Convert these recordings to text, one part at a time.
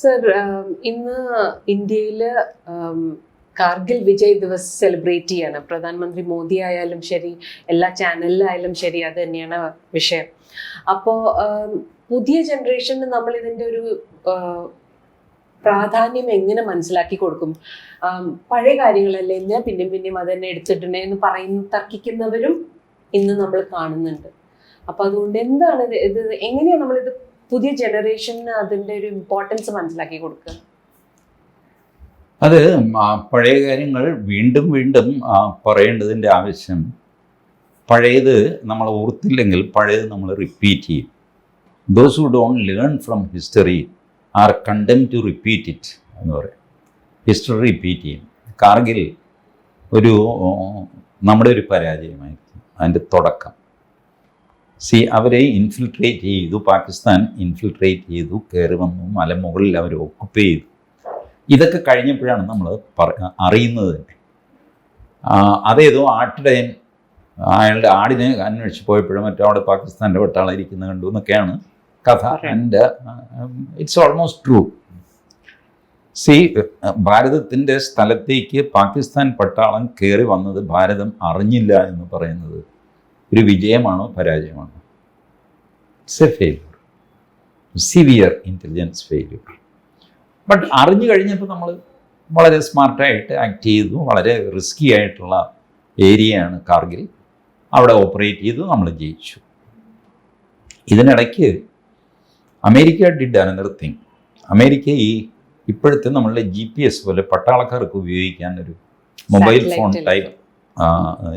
Sir ഇന്ന് ഇന്ത്യയിൽ Kargil Vijay Divas celebrate ചെയ്യാണ്. പ്രധാനമന്ത്രി മോദി ആയാലും ശരി എല്ലാ ചാനലിലായാലും ശരി അത് തന്നെയാണ് വിഷയം. അപ്പോൾ പുതിയ ജനറേഷന് നമ്മൾ ഇതിന്റെ ഒരു പ്രാധാന്യം എങ്ങനെ മനസ്സിലാക്കി കൊടുക്കും? പഴയ കാര്യങ്ങളല്ലേ ഞാൻ പിന്നെയും പിന്നെയും അത് തന്നെ എടുത്തിട്ടുണ്ടേ എന്ന് പറയുന്ന തർക്കിക്കുന്നവരും ഇന്ന് നമ്മൾ കാണുന്നുണ്ട്. അപ്പൊ അതുകൊണ്ട് എന്താണ് ഇത് നമ്മൾ നമ്മളിത് പുതിയ ജനറേഷന് അതിന്റെ ഒരു ഇമ്പോർട്ടൻസ് മനസ്സിലാക്കി കൊടുക്കുക അത് പഴയ കാര്യങ്ങൾ വീണ്ടും വീണ്ടും പറയേണ്ടതിന്റെ ആവശ്യം. പഴയത് നമ്മൾ ഓർത്തില്ലെങ്കിൽ പഴയത് നമ്മൾ റിപ്പീറ്റ് ചെയ്യും. Those who don't learn from history are condemned to repeat it എന്ന് പറയും. ഹിസ്റ്ററി റിപ്പീറ്റ് ചെയ്യും. കാർഗിൽ ഒരു നമ്മുടെ ഒരു പരാജയമായിരുന്നു അതിന്റെ തുടക്കം. സി അവരെ ഇൻഫിൽട്രേറ്റ് ചെയ്തു. പാകിസ്ഥാൻ ഇൻഫിൽട്രേറ്റ് ചെയ്തു. കയറി വന്നു. മലമുകളിൽ അവർ ഓക്കുപ്പൈ ചെയ്തു. ഇതൊക്കെ കഴിഞ്ഞപ്പോഴാണ് നമ്മൾ പറ അറിയുന്നത് തന്നെ. അതേതോ ആട്ടിടയൻ അയാളുടെ ആടിനെ അന്വേഷിച്ച് പോയപ്പോഴും മറ്റോ അവിടെ പാകിസ്ഥാന്റെ പട്ടാളം ഇരിക്കുന്നത് കണ്ടു എന്നൊക്കെയാണ് കഥ. ആൻഡ് ഇറ്റ്സ് ഓൾമോസ്റ്റ് ട്രൂ സി ഭാരതത്തിന്റെ സ്ഥലത്തേക്ക് പാകിസ്ഥാൻ പട്ടാളം കയറി വന്നത് ഭാരതം അറിഞ്ഞില്ല എന്ന് പറയുന്നത് ഒരു വിജയമാണോ പരാജയമാണോ? It's a failure severe intelligence failure but അറിഞ്ഞു കഴിഞ്ഞപ്പോൾ നമ്മൾ വളരെ സ്മാർട്ടായിട്ട് ആക്ട് ചെയ്തു. വളരെ റിസ്കി ആയിട്ടുള്ള ഏരിയയാണ് കാർഗിൽ. അവിടെ ഓപ്പറേറ്റ് ചെയ്തു. നമ്മൾ ജയിച്ചു. ഇതിനിടയ്ക്ക് America did another thing America ഈ ഇപ്പോഴത്തെ നമ്മളുടെ ജി പി എസ് പോലെ പട്ടാളക്കാർക്ക് ഉപയോഗിക്കാൻ ഒരു മൊബൈൽ ഫോൺ ടൈപ്പ്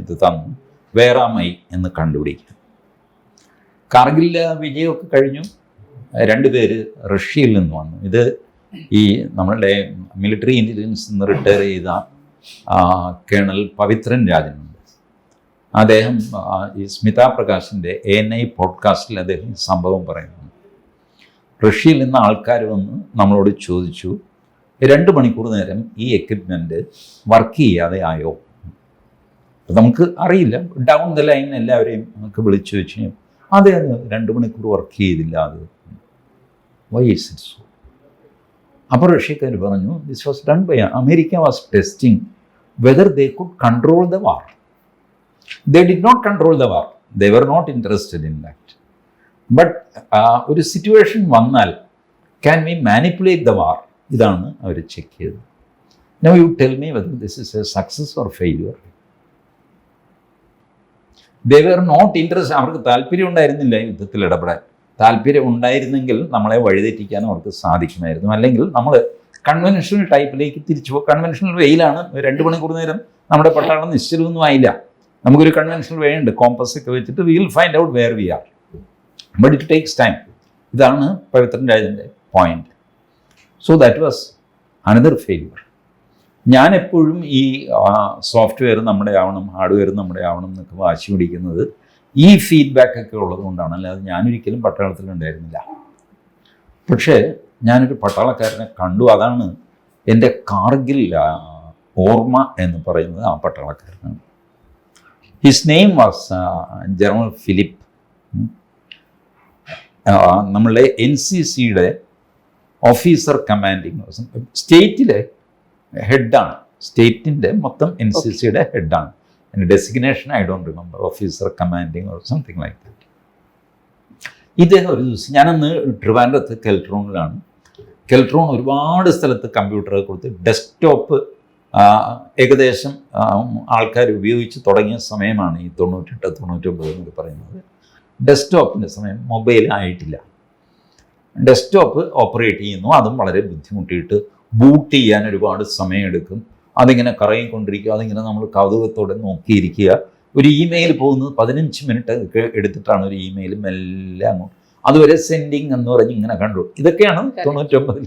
ഇത് തന്നു. വേറാമൈ എന്ന് കണ്ടുപിടിക്കുക കാർഗിലിലെ വിജയമൊക്കെ കഴിഞ്ഞു. രണ്ടുപേര് റഷ്യയിൽ നിന്ന് വന്നു. ഇത് ഈ നമ്മളുടെ മിലിറ്ററി ഇന്റലിജൻസ് നിന്ന് റിട്ടയർ ചെയ്ത കേണൽ പവിത്രൻ രാജനുണ്ട്. അദ്ദേഹം ഈ സ്മിത പ്രകാശിന്റെ എ എൻ ഐ പോഡ്കാസ്റ്റിൽ അദ്ദേഹം സംഭവം പറയുന്നു. റഷ്യയിൽ നിന്ന് ആൾക്കാർ വന്ന് നമ്മളോട് ചോദിച്ചു രണ്ട് മണിക്കൂർ നേരം ഈ എക്വിപ്മെന്റ് വർക്ക് ചെയ്യാതെ ആയോ നമുക്ക് അറിയില്ല. ഡൗൺ ദ ലൈൻ എല്ലാവരെയും നമുക്ക് വിളിച്ചു വെച്ച് കഴിഞ്ഞാൽ അതെ അത് രണ്ട് മണിക്കൂർ വർക്ക് ചെയ്തില്ല അത്. വൈ ഇസ് ഇറ്റ് അപ്പോൾ റഷ്യക്കാർ പറഞ്ഞു this was done by America was testing whether they could control the war they did not control the war they were not interested in that but ഒരു സിറ്റുവേഷൻ വന്നാൽ can we manipulate the war ഇതാണ് അവർ check ചെയ്തത്. No you tell me whether this is a success or failure they were not interest അവർക്ക് താല്പര്യം ഉണ്ടായിരുന്നില്ല യുദ്ധത്തിൽ ഇടപെടാൻ. താല്പര്യം ഉണ്ടായിരുന്നെങ്കിൽ നമ്മളെ വഴിതെറ്റിക്കാൻ അവർക്ക് സാധിക്കുമായിരുന്നു. അല്ലെങ്കിൽ നമ്മൾ കൺവെൻഷണൽ ടൈപ്പിലേക്ക് തിരിച്ചു പോകും കൺവെൻഷണൽ വെയിലാണ് രണ്ട് മണിക്കൂർ നേരം നമ്മുടെ പട്ടാളം നിശ്ചലമൊന്നും ആയില്ല. നമുക്കൊരു കൺവെൻഷണൽ വേ ഉണ്ട്. കോമ്പസ് ഒക്കെ വെച്ചിട്ട് will find out where we are but it takes time ഇതാണ് പവിത്രൻ രാജന്റെ point so that was another failure ഞാൻ എപ്പോഴും ഈ സോഫ്റ്റ്വെയർ നമ്മുടെ ആവണം ഹാർഡ്വെയർ നമ്മുടെ ആവണം എന്നൊക്കെ വാശി പിടിക്കുന്നത് ഈ ഫീഡ്ബാക്ക് ഒക്കെ ഉള്ളത് കൊണ്ടാണ് അല്ലാതെ ഞാനൊരിക്കലും പട്ടാളത്തിലുണ്ടായിരുന്നില്ല പക്ഷേ ഞാനൊരു പട്ടാളക്കാരനെ കണ്ടു. അതാണ് എന്റെ കാർഗിൽ ഓർമ്മ എന്ന് പറയുന്നത് ആ പട്ടാളക്കാരനാണ്. His name was general Philip നമ്മളുടെ എൻ സി സിയുടെ ഓഫീസർ കമാൻഡിങ് സ്റ്റേറ്റിലെ ഹെഡാണ്. സ്റ്റേറ്റിന്റെ മൊത്തം എൻ സി സിയുടെ ഹെഡാണ്. എന്റെ designation I don't remember officer commanding or something like that ഇദ്ദേഹം ഒരു ദിവസം ഞാനന്ന് ട്രിവാൻഡ്രത്ത് കെൽട്രോണിലാണ്. കെൽട്രോൺ ഒരുപാട് സ്ഥലത്ത് കമ്പ്യൂട്ടറൊക്കെ കൊടുത്ത് ഡെസ്ക്ടോപ്പ് ഏകദേശം ആൾക്കാർ ഉപയോഗിച്ച് തുടങ്ങിയ സമയമാണ് ഈ തൊണ്ണൂറ്റെട്ട് തൊണ്ണൂറ്റൊമ്പത് എന്നൊക്കെ പറയുന്നത്. ഡെസ്ക്ടോപ്പിന്റെ സമയം മൊബൈൽ ആയിട്ടില്ല. ഡെസ്ക്ടോപ്പ് ഓപ്പറേറ്റ് ചെയ്യുന്നു. അതും വളരെ ബുദ്ധിമുട്ടിയിട്ട് ബൂട്ട് ചെയ്യാൻ ഒരുപാട് സമയമെടുക്കും. അതിങ്ങനെ കറങ്ങിക്കൊണ്ടിരിക്കുക അതിങ്ങനെ നമ്മൾ കൗതുകത്തോടെ നോക്കിയിരിക്കുക. ഒരു ഇമെയിൽ പോകുന്നത് പതിനഞ്ച് മിനിറ്റ് ഒക്കെ എടുത്തിട്ടാണ് ഒരു ഇമെയിൽ മെല്ലെ അങ്ങോട്ട് അതുവരെ സെൻഡിങ് എന്ന് പറഞ്ഞ് ഇങ്ങനെ കണ്ടു. ഇതൊക്കെയാണ് തൊണ്ണൂറ്റൊമ്പതിൽ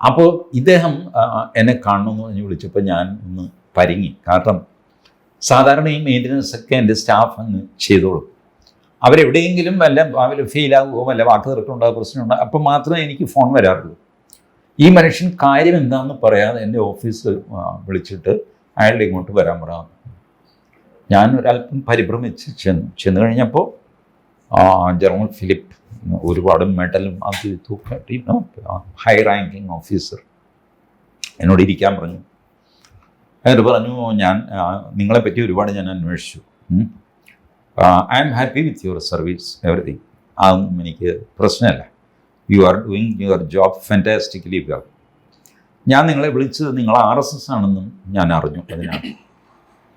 അപ്പോൾ ഇദ്ദേഹം എന്നെ കാണണമെന്ന് പറഞ്ഞ് വിളിച്ചപ്പോൾ ഞാൻ ഒന്ന് പരിങ്ങി. കാരണം സാധാരണ ഈ മെയിന്റനൻസ് ഒക്കെ എന്റെ സ്റ്റാഫ് അങ്ങ് ചെയ്തോളും. അവരെവിടെയെങ്കിലും വല്ല അവർ ഫെയിലാകുമോ വല്ല വാക്ക് തീർക്കുന്നുണ്ടോ പ്രശ്നമുണ്ടോ അപ്പം മാത്രമേ എനിക്ക് ഫോൺ വരാറുള്ളൂ. ഈ മനുഷ്യൻ കാര്യം എന്താണെന്ന് പറയാതെ എന്റെ ഓഫീസ് വിളിച്ചിട്ട് അയാളുടെ ഇങ്ങോട്ട് വരാൻ പറയാം ഞാൻ ഒരല്പം പരിഭ്രമിച്ച് ചെന്നു ചെന്ന് കഴിഞ്ഞപ്പോൾ ജനറൽ ഫിലിപ്പ് ഒരുപാട് മെഡലും അത് ഇതും ഹൈ റാങ്കിങ് ഓഫീസർ എന്നോട് ഇരിക്കാൻ പറഞ്ഞു. എന്നിട്ട് പറഞ്ഞു ഞാൻ നിങ്ങളെ പറ്റി ഒരുപാട് ഞാൻ അന്വേഷിച്ചു. I am happy with your service everything അതൊന്നും എനിക്ക് പ്രശ്നമല്ല. You are doing your job fantastically well ഞാൻ നിങ്ങളെ വിളിച്ചത് നിങ്ങൾ ആർ എസ് എസ് ആണെന്നും ഞാൻ അറിഞ്ഞു അതിനാണ്.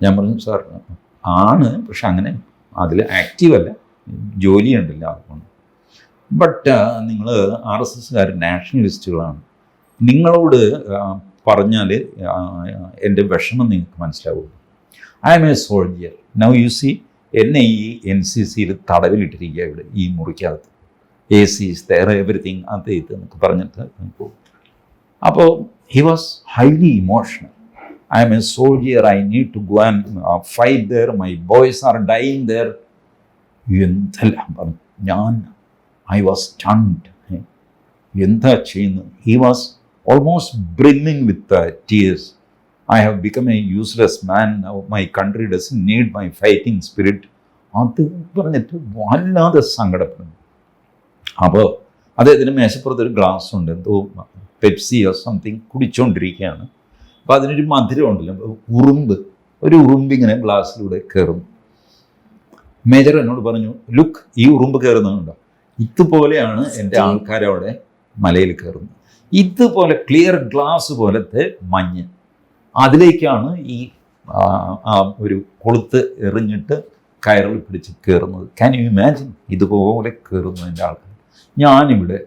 ഞാൻ പറഞ്ഞു സാർ ആണ് പക്ഷെ അങ്ങനെ അതിൽ ആക്റ്റീവല്ല അല്ല. ജോലിയുണ്ടല്ലോ അതുകൊണ്ട് ബട്ട് നിങ്ങൾ ആർ എസ് എസ്സുകാർ നാഷണലിസ്റ്റുകളാണ് നിങ്ങളോട് പറഞ്ഞാൽ എന്റെ വിഷമം നിങ്ങൾക്ക് മനസ്സിലാവുള്ളൂ. I am a soldier now you see എന്നെ ഈ എൻ സി സിയിൽ തടവിലിട്ടിരിക്കുക ഇവിടെ ഈ മുറിക്കകത്ത്. എ സി തെയർ എവറിത്തിങ് അത് ഇത് എന്നൊക്കെ പറഞ്ഞിട്ട് പോകും. അപ്പോൾ he was highly emotional I am a soldier I need to go and fight there my boys are dying there എന്തെല്ലാം പറഞ്ഞു? ഞാൻ ഐ വാസ് സ്റ്റണ്ട് എന്താ ചെയ്യുന്നത്? He was almost brimming with tears I have become a useless man my country does need my fighting spirit അത് പറഞ്ഞിട്ട് വല്ലാതെ സങ്കടപ്പെടുന്നു. അപ്പോൾ അദ്ദേഹത്തിന് മേശപ്പുറത്ത് ഒരു ഗ്ലാസ് ഉണ്ട്. എന്തോ പെപ്സിയോ സംതിങ് കുടിച്ചുകൊണ്ടിരിക്കുകയാണ് അപ്പോൾ അതിനൊരു മധുരം ഉണ്ടല്ലോ. ഉറുമ്പ്. ഒരു ഉറുമ്പ് ഇങ്ങനെ ഗ്ലാസ്സിലൂടെ കയറും മേജർ എന്നോട് പറഞ്ഞു ലുക്ക് ഈ ഉറുമ്പ് കയറുന്നുണ്ടോ ഇതുപോലെയാണ് എന്റെ ആൾക്കാരവിടെ മലയിൽ കയറുന്നത് ഇതുപോലെ ക്ലിയർ ഗ്ലാസ് പോലത്തെ മഞ്ഞ്. അതിലേക്കാണ് ഈ ഒരു കൊളുത്ത് എറിഞ്ഞിട്ട് കയറിൽ പിടിച്ച് കയറുന്നത് ക്യാൻ യു ഇമാജിൻ ഇതുപോലെ കയറുന്നു എന്റെ ആൾക്കാർ ഞാനിവിടെ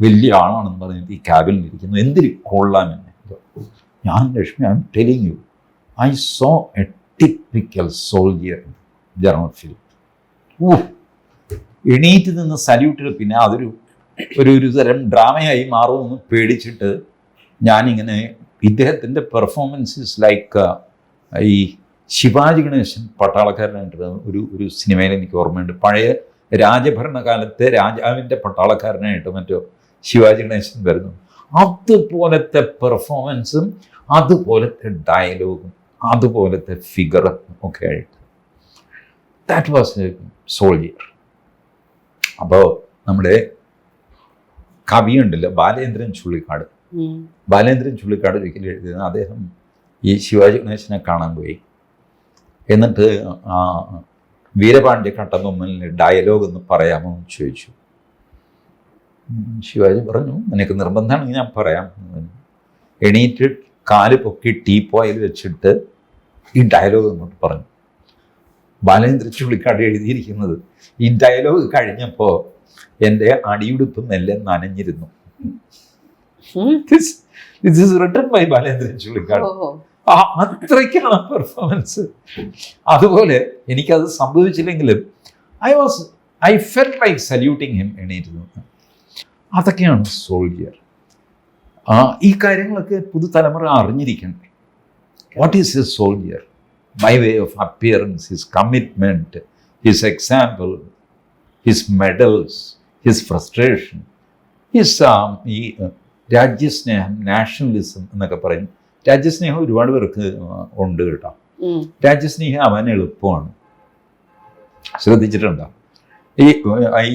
വലിയ ആളാണെന്ന് പറഞ്ഞിട്ട് ഈ ക്യാബിനിൽ ഇരിക്കുന്നു. എന്തിന് കൊള്ളാം എന്നെ? ഞാൻ Lakshmi I am telling you I saw a typical soldier German film ഓ എണീറ്റ് നിന്ന് സല്യൂട്ടിൽ പിന്നെ അതൊരു ഒരു ഒരു തരം ഡ്രാമയായി മാറുമെന്ന് പേടിച്ചിട്ട് ഞാനിങ്ങനെ ഇദ്ദേഹത്തിന്റെ പെർഫോമൻസസ് ലൈക്ക് ഈ ശിവാജി ഗണേശൻ പട്ടാളക്കാരനായിട്ട് ഒരു ഒരു സിനിമയിൽ എനിക്ക് ഓർമ്മയുണ്ട്. പഴയ രാജഭരണകാലത്തെ രാജാവിന്റെ പട്ടാളക്കാരനായിട്ട് മറ്റോ ശിവാജി ഗണേശൻ വരുന്നു. അതുപോലത്തെ പെർഫോമൻസും അതുപോലത്തെ ഡയലോഗും അതുപോലത്തെ ഫിഗറും ഒക്കെ ആയിട്ട്. ദാറ്റ് വാസ് എ സോൾജിയർ അപ്പോൾ നമ്മുടെ കവിയുണ്ടല്ലോ ബാലേന്ദ്രൻ ചുള്ളിക്കാട്. ബാലേന്ദ്രൻ ചുള്ളിക്കാട് ഒരിക്കലും എഴുതിയത് അദ്ദേഹം ഈ ശിവാജി ഗണേശനെ കാണാൻ പോയി. എന്നിട്ട് ആ വീരപാണ്ഡ്യ കട്ടബൊമ്മലിന് ഡയലോഗ് ഒന്ന് പറയാമോ എന്ന് ചോദിച്ചു. ശിവാജി പറഞ്ഞു എനിക്ക് നിർബന്ധമാണെങ്കിൽ ഞാൻ പറയാം. എണീറ്റ് കാൽ പൊക്കി ടീ പോയിൽ വെച്ചിട്ട് ഈ ഡയലോഗ് അങ്ങോട്ട് പറഞ്ഞു. ബാലേന്ദ്ര ചുള്ളിക്കാട് എഴുതിയിരിക്കുന്നത് ഈ ഡയലോഗ് കഴിഞ്ഞപ്പോൾ എന്റെ അടിയുടുപ്പ് മെല്ലെ നനഞ്ഞിരുന്നു. This is written by Balendran Chullikkad അത്രയ്ക്കാണ് performance അതുപോലെ എനിക്കത് സംഭവിച്ചില്ലെങ്കിലും I was I fell like saluting him എണീറ്റ് അതൊക്കെയാണ് സോൾജിയർ ആ ഈ കാര്യങ്ങളൊക്കെ പുതുതലമുറ അറിഞ്ഞിരിക്കണ്ടേ. What is his soldier by way of appearance his commitment his example his medals his frustration his ഈ രാജ്യസ്നേഹം നാഷണലിസം എന്നൊക്കെ പറയും. രാജ്യസ്നേഹം ഒരുപാട് പേർക്ക് ഉണ്ട് കേട്ടോ. രാജ്യസ്നേഹം അവൻ എളുപ്പമാണ്. ശ്രദ്ധിച്ചിട്ടുണ്ടോ? ഈ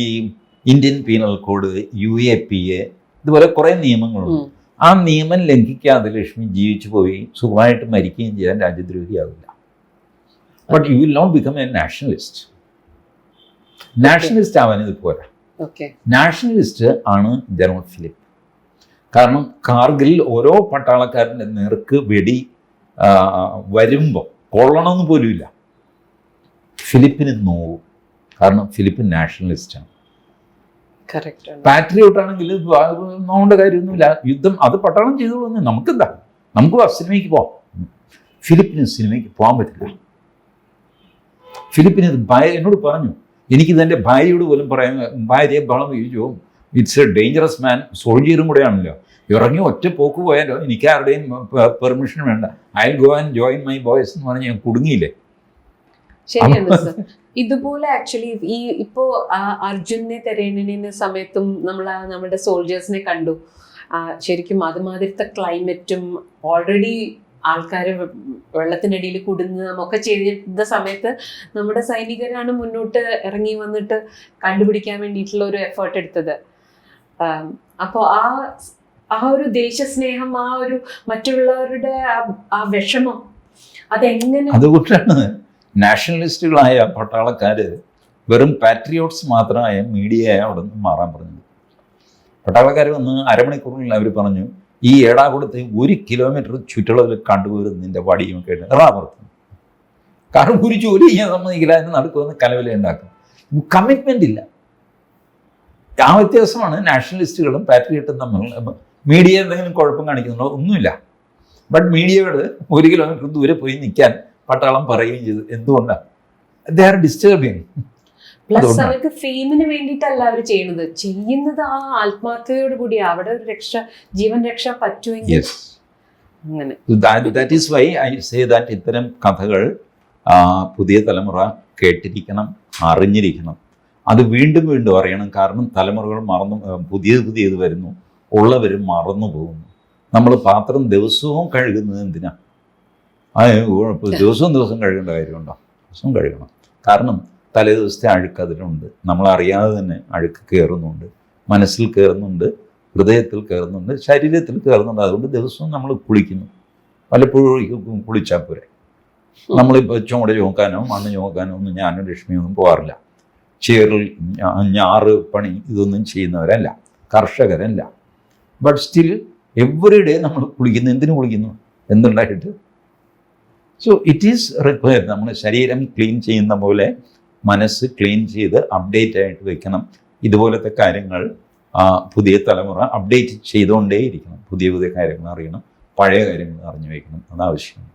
ഈ Indian penal code U A P A ഇതുപോലെ കുറേ നിയമങ്ങളുണ്ട്. ആ നിയമം ലംഘിക്കാതെ ലക്ഷ്മി ജീവിച്ചു പോയി സുഖമായിട്ട് മരിക്കുകയും ചെയ്യാൻ രാജ്യദ്രോഹിയാവില്ല. But you will not become a nationalist nationalist ആവാൻ ഇത് പോരാ. നാഷണലിസ്റ്റ് ആണ് ജനറൽ ഫിലിപ്പ്. കാരണം കാർഗിൽ ഓരോ പട്ടാളക്കാരന്റെ നേർക്ക് വെടി വരുമ്പോൾ കൊള്ളണമെന്ന് പോലുമില്ല ഫിലിപ്പിന് നോവും. കാരണം ഫിലിപ്പ് നാഷണലിസ്റ്റാണ് പാട്രിയോട്ട് ആണെങ്കിൽ നോക്കേണ്ട കാര്യമൊന്നുമില്ല. യുദ്ധം അത് പട്ടാളം ചെയ്തു നമുക്കെന്താ? നമുക്ക് സിനിമയ്ക്ക് പോവാം. ഫിലിപ്പിന് സിനിമയ്ക്ക് പോകാൻ പറ്റില്ല. ഫിലിപ്പിന് ഇത് ഭയ എന്നോട് പറഞ്ഞു എനിക്കിത് എന്റെ ഭാര്യയോട് പോലും പറയാൻ ഭാര്യയെ ബഹളം ചോദിച്ചു ഇറ്റ്സ് എ ഡേഞ്ചറസ് മാൻ സോൾജിയറും കൂടെയാണല്ലോ. ഇറങ്ങി ഒറ്റ പോക്ക് പോയാലോ എനിക്ക് ആരുടെയും പെർമിഷൻ വേണ്ട. I go and join my boys എന്ന് പറഞ്ഞ് ഞാൻ കുടുങ്ങിയില്ലേ? ശരിയാണ് സർ. ഇതുപോലെ ആക്ച്വലി ഈ ഇപ്പോ അർജുനെ തെരേണിന് സമയത്തും നമ്മൾ നമ്മുടെ സോൾജേഴ്സിനെ കണ്ടു. ശരിക്കും അതുമാതിരത്തെ ക്ലൈമറ്റും ഓൾറെഡി ആൾക്കാർ വെള്ളത്തിനടിയിൽ കുടുങ്ങുകയും ഒക്കെ ചെയ്തിരുന്ന സമയത്ത് നമ്മുടെ സൈനികരാണ് മുന്നോട്ട് ഇറങ്ങി വന്നിട്ട് കണ്ടുപിടിക്കാൻ വേണ്ടിയിട്ടുള്ള ഒരു എഫേർട്ട് എടുത്തത്. അപ്പോൾ ആ ആ ഒരു ദേശസ്നേഹം ആ ഒരു മറ്റുള്ളവരുടെ ആ- വിഷമം അതെങ്ങനെ അതുകൊണ്ടാണ് നാഷണലിസ്റ്റുകളായ പട്ടാളക്കാര് വെറും പാട്രിയോട്സ് മാത്രമായ മീഡിയയെ അവിടെ നിന്ന് മാറാൻ പറഞ്ഞത്. പട്ടാളക്കാർ വന്ന് അരമണിക്കൂറിൽ അവർ പറഞ്ഞു ഈ ഏടാകുളത്തെ ഒരു കിലോമീറ്റർ ചുറ്റളവിൽ കണ്ടുപോരുന്നതിന്റെ വടിയും ഒക്കെ ആയിട്ട് എറാ പുറത്ത്. കാരണം ഒരു ജോലി ചെയ്യാൻ സമ്മതിക്കില്ല എന്ന് നടക്കുമെന്ന് കലവില ഉണ്ടാക്കും കമ്മിറ്റ്മെന്റ് ഇല്ല. ആ വ്യത്യാസമാണ് നാഷണലിസ്റ്റുകളും പാട്രിയറ്റും തമ്മിൽ. മീഡിയ എന്തെങ്കിലും കുഴപ്പം കാണിക്കുന്നുണ്ടോ? ഒന്നുമില്ല. ബട്ട് മീഡിയയോട് ഒരു കിലോമീറ്റർ ദൂരെ പോയി നിൽക്കാൻ പട്ടാളം പറയുകയും ചെയ്തു. എന്തുകൊണ്ടാണ് ദേ ആർ ഡിസ്റ്റർബിങ് പ്ലസ്. അവർക്ക് ഫെയിമിന് വേണ്ടിയിട്ടല്ല അവർ ചെയ്യുന്നത് ചെയ്യുന്നത് ആ ആത്മാർത്ഥതയോട് കൂടി അവിടെ ഒരു രക്ഷ ജീവൻ രക്ഷ പറ്റുമെങ്കിൽ അങ്ങനെ. That is why I say that ഇത്തരം കഥകൾ പുതിയ തലമുറ കേട്ടിരിക്കണം അറിഞ്ഞിരിക്കണം. അത് വീണ്ടും വീണ്ടും അറിയണം. കാരണം തലമുറകൾ മറന്നു പുതിയത് പുതിയത് വരുന്നു. ഉള്ളവർ മറന്നു പോകുന്നു. നമ്മൾ പാത്രം ദിവസവും കഴുകുന്നത് എന്തിനാ? ആ ദിവസവും ദിവസവും ദിവസം കഴുകേണ്ട കാര്യമുണ്ടോ? ദിവസവും കഴുകണം. കാരണം തലേ ദിവസത്തെ അഴുക്ക് അതിലുണ്ട്. നമ്മൾ അറിയാതെ തന്നെ അഴുക്ക് കയറുന്നുണ്ട് മനസ്സിൽ കയറുന്നുണ്ട് ഹൃദയത്തിൽ കയറുന്നുണ്ട് ശരീരത്തിൽ കയറുന്നുണ്ട് അതുകൊണ്ട് ദിവസവും നമ്മൾ കുളിക്കുന്നു. പലപ്പോഴും കുളിച്ചാൽ പോരെ. നമ്മളിപ്പോൾ ചുമട് ചുമക്കാനോ മണ്ണ് ചുമക്കാനോ ഒന്നും ഞാനും ലക്ഷ്മിയൊന്നും പോകാറില്ല ചേറിൽ ഞാറ് പണി ഇതൊന്നും ചെയ്യുന്നവരല്ല. കർഷകരല്ല. ബട്ട് സ്റ്റിൽ എവറി ഡേ നമ്മൾ കുളിക്കുന്നു. എന്തിനു കുളിക്കുന്നു? എന്തുണ്ടായിട്ട്? സോ ഇറ്റ് ഈസ് റിക്വയർഡ് നമ്മൾ ശരീരം ക്ലീൻ ചെയ്യുന്ന പോലെ മനസ്സ് ക്ലീൻ ചെയ്ത് അപ്ഡേറ്റ് ആയിട്ട് വെക്കണം. ഇതുപോലത്തെ കാര്യങ്ങൾ പുതിയ തലമുറ അപ്ഡേറ്റ് ചെയ്തുകൊണ്ടേയിരിക്കണം. പുതിയ പുതിയ കാര്യങ്ങൾ അറിയണം. പഴയ കാര്യങ്ങൾ അറിഞ്ഞു വയ്ക്കണം അത് ആവശ്യമാണ്